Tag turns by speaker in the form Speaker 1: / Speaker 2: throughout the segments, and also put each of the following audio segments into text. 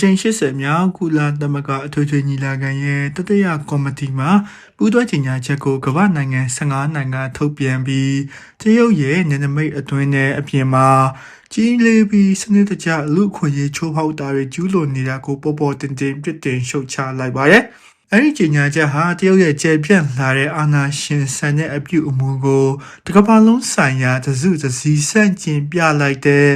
Speaker 1: ကြိမ်80မြောက်ကုလသမဂ္ဂအထွေထွေညီလာခံရဲ့တတိယကော်မတီမှာပူးတွဲကြေညာချက်ကိုကမ္ဘာနိုင်ငံ15နိုင်ငံထုတ်ပြန်ပြီးတရုတ်ရဲ့နယ်နိမိတ်အတွင်းနဲ့အပြင်မှာကြီးလေးပြီးစနစ်တကျလူအခွင့်အရေးချိုးဖောက်တာတွေကျူးလွန်နေတာကိုပေါ်ပေါ်တင်တင်ပြစ်တင်ရှုတ်ချလိုက်ပါတယ်။ အဲဒီကြေညာချက်ဟာတရုတ်ရဲ့ကျေပြန့်လာတဲ့အာဏာရှင်ဆန်တဲ့အပြုအမူကိုတကမ္ဘာလုံးဆိုင်ရာတစုတစည်းဆန့်ကျင်ပြလိုက်တဲ့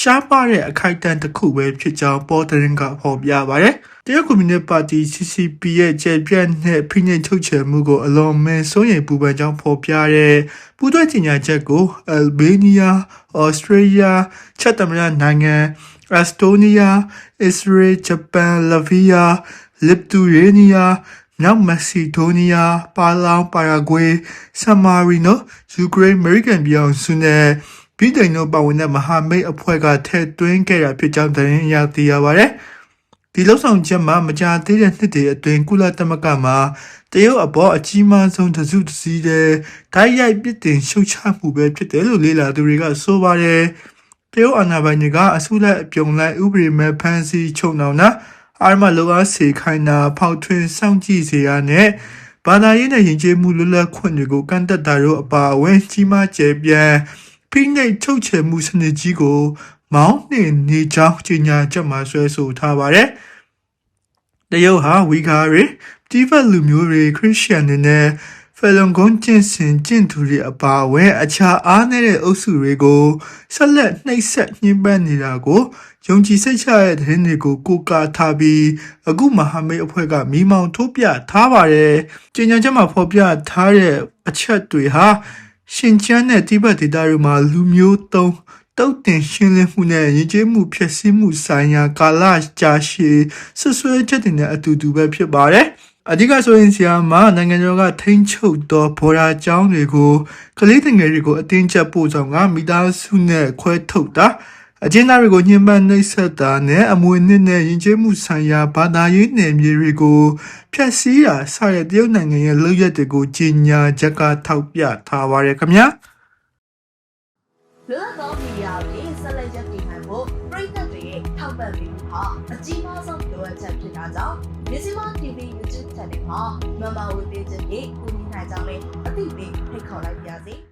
Speaker 1: ရှားပါတဲ့အခိုက်အတန့်တစ်ခုပဲဖြစ်ကြောင်းပေါ်တရင်ကဖော်ပြပါတယ်။တရုတ်ကွန်မြူနစ်ပါတီ CCP ရဲ့ကျေပြန့်တဲ့ဖိနှိပ်ထုတ်ချယ်မှုကိုအလွန်မဲစိုးရိမ်ပူပန်ကြောင်းဖော်ပြတဲ့ပူးတွဲကြေညာချက်ကိုအယ်ဘေးနီးယား၊ဩစတြေးလျ၊ချက်သမရနိုင်ငံ၊အက်စတိုးနီးယား၊အစ္စရေး၊ဂျပန်၊လဗီးယား၊ လစ်တူရေးနီးယား၊မြောက်မက်ဆီဒိုးနီးယား၊ပါလောင်၊ပါရာဂွေး၊ဆန်မာရီနို၊ယူကရိန်း၊အမေရိကန်ပြည်အောင်စုနဲ့ဗြိတိန်တို့ပါဝင်တဲ့မဟာမိတ်အဖွဲ့ကထည့်သွင်းခဲ့တာဖြစ်ကြောင်းသတင်းအရသိရပါတယ်။ဒီလောက်ဆောင်ချက်မှာမကြာသေးတဲ့နှစ်တွေအတွင်းကုလသမဂ္ဂမှာတရုတ်အပေါ်အကြီးမားဆုံးတစုတစည်းတဲ့ဓာတ်ရိုက်ပြစ်တင်ရှုတ်ချမှုပဲဖြစ်တယ်လို့လေ့လာသူတွေကဆိုပါတယ်တရုတ်အာဏာပိုင်တွေကအစုလိုက်အပြုံလိုက်ဥပဒေမဲ့ဖမ်းဆီးချုပ်နှောင်တာ အာမလောအားစေခိုင်းတာဖောက်ထွင်းစောင့်ကြည့်စေရနဲ့ဘာသာရေးနဲ့ယဉ်ကျေးမှုလွတ်လပ်ခွင့်တွေကိုကန့်သက်တာတို့အပါအဝင်ကြီးမားကျယ်ပြန့်ဖိနှိပ်ချုပ်ချယ်မှုစနစ်ကြီးကို မောင်းနှင်နေကြောင်းကြေညာချက်မှာဆွဲဆိုထားပါတယ်။တရုတ်ဟာဝီဂါတွေတိဘက်လူမျိုးတွေခရစ်ယာန်တွေနဲ့ ဖယ်လွန်ဂွန်ကျင့်စဉ်ကျင့်သူတွေအပါအဝင်အခြားအားနည်းတဲ့အုပ်စုတွေကိုဆက်လက်နှိပ်စက်ညှဉ်းပန်းနေတာကိုယုံကြည်စိတ်ချရတဲ့သတင်းတွေကိုကိုးကားထားပြီးအခုမဟာမိတ်အဖွဲ့ကမိမောင်းထိုးပြထားပါတယ်။ကြေညာချက်မှာဖော်ပြထားတဲ့အချက်တွေဟာရှင်ကျန်းတဲ့တိဘက်ဒေသတွေမှာလူမျိုးတုံး တုတ်တင်ရှင်းလင်းမှုနဲ့ရည်ကြည်မှုဖြစ်စည်းမှုဆိုင်ရာကာလကြာရှည်ဆွဆွဲချက်တွေနဲ့အတူတူပဲဖြစ်ပါတယ်။အဓိကဆိုရင်ဆရာမနိုင်ငံတော်ကထိန်းချုပ်သောဘော်ရာကျောင်းတွေကိုကလေးငယ်တွေကိုအတင်းကျပ်ပို့ဆောင်ကမိသားစုနဲ့ခွဲထုတ်တာအကျဉ်းသားတွေကိုညှဉ်းပန်းနှိပ်စက်တာနဲ့အမွေနှစ်နဲ့ယဉ်ကျေးမှုဆိုင်ရာဘာသာရေးနယ်မြေတွေကိုဖျက်ဆီးတာစတဲ့တရုတ်နိုင်ငံရဲ့လုပ်ရက်တွေကိုကြီးညာချက်ကထောက်ပြထားပါတယ်ခင်ဗျာ
Speaker 2: ပံ့ပေးမှုဟာအကြီးမားဆုံးလိုအပ်ချက်ဖြစ်တာကြောင့်မြစီမ TV YouTube Channel မှာမမဝေပေးခြင်းဖြင့်ကူညီနိုင်ကြောင်းလည်းအသိပေးဖိတ်ခေါ်လိုက်ပါရစေ။